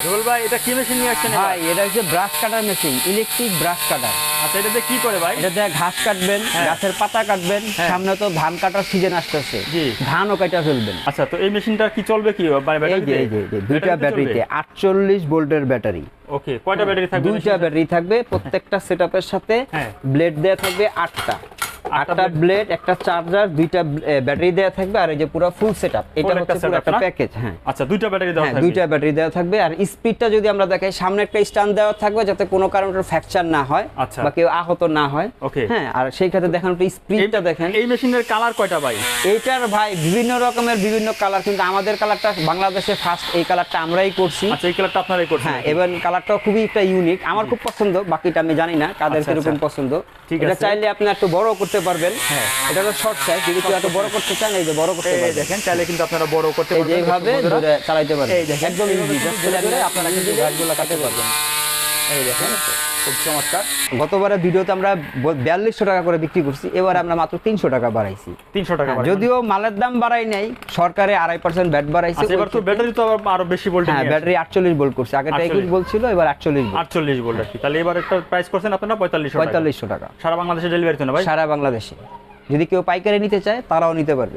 রুবেল ভাই এটা কি মেশিন নিয়ে আসছেন ভাই এটা হচ্ছে brush cutter machine electric brush cutter আচ্ছা এটাতে কি করে ভাই? এটা দিয়ে ঘাস কাটবেন হ্যাঁ। গাছের পাতা কাটবেন হ্যাঁ। সামনে তো ধান কাটার সিজন আসতেছে। ধানও কাটা ফেলবেন। আচ্ছা তো এই মেশিনটা কি চলবে কি? দুইটা ব্যাটারিতে আটচল্লিশ ভোল্টের ব্যাটারি ওকে কয়টা ব্যাটারি থাকবে দুইটা ব্যাটারি থাকবে প্রত্যেকটা সেটআপের সাথে হ্যাঁ। ব্লেড দেওয়া থাকবে আটটা। আটটা ব্লেড একটা চার্জার দুইটা ব্যাটারি দেয়া থাকবে আর এই যে পুরো ফুল সেটআপ এটা হচ্ছে পুরো একটা প্যাকেজ হ্যাঁ। আচ্ছা দুইটা ব্যাটারি দেওয়া হ্যাঁ থাকবে। দুইটা ব্যাটারি দেওয়া থাকবে আর স্পিডটা যদি আমরা দেখাই সামনে একটা স্ট্যান্ড দেওয়া থাকবে যাতে কোনো কারণে ফ্র্যাকচার না হয় আচ্ছা। বা কেউ আহত না হয়। হ্যাঁ আর সেই ক্ষেত্রে দেখেন একটু স্পিডটা দেখেন। এই মেশিনের কালার কয়টা ভাই? এইটার ভাই বিভিন্ন রকমের বিভিন্ন কালার কিন্তু আমাদের কালারটা বাংলাদেশে ফার্স্ট এই কালারটা আমরাই করছি। আচ্ছা এই কালারটা আপনারাই করছেন হ্যাঁ কালারটা খুবই একটা ইউনিক আমার খুব পছন্দ বাকিটা আমি জানি না কাদের আচ্ছা, কীরকম আচ্ছা। পছন্দ। ঠিক এটা আছে। চাইলে আপনি একটু বড় করতে পারবেন। হ্যাঁ। এটা হলো শর্ট সাইজ যদি কেউ একটু বড় করতে চান এই যে বড় করতে পারবেন। দেখেন চাইলে কিন্তু আপনারা বড় করতে পারবেন। এইভাবে চালাইতে পারবেন। একদম ইজি আপনারা কিন্তু গাছগুলো কাটতে পারবেন। এই দেখেন খুব চমৎকার। গতবারে ভিডিওতে আমরা বিয়াল্লিশশো টাকা করে বিক্রি করছি এবার আমরা মাত্র তিনশো টাকা বাড়াইছি। তিনশো টাকা যদিও মালের দাম বাড়াই নাই সরকারে আড়াই পার্সেন্ট ব্যাট বাড়াইছে আচ্ছা এবার তো ব্যাটারি তো আরও বেশি ভোল্টেজ হ্যাঁ ব্যাটারি আটচল্লিশ ভোল্ট করছে আগে একুশ 48 বলছিল এবার আটচল্লিশ আটচল্লিশ ভোল্ট কি। তাহলে এবার একটা প্রাইস করছেন আপনারা পঁয়তাল্লিশ পঁয়তাল্লিশশো টাকা। সারা বাংলাদেশে ডেলিভারি তো না ভাই? সারা বাংলাদেশে। যদি কেউ পাইকারি নিতে চায় তারাও নিতে পারবে।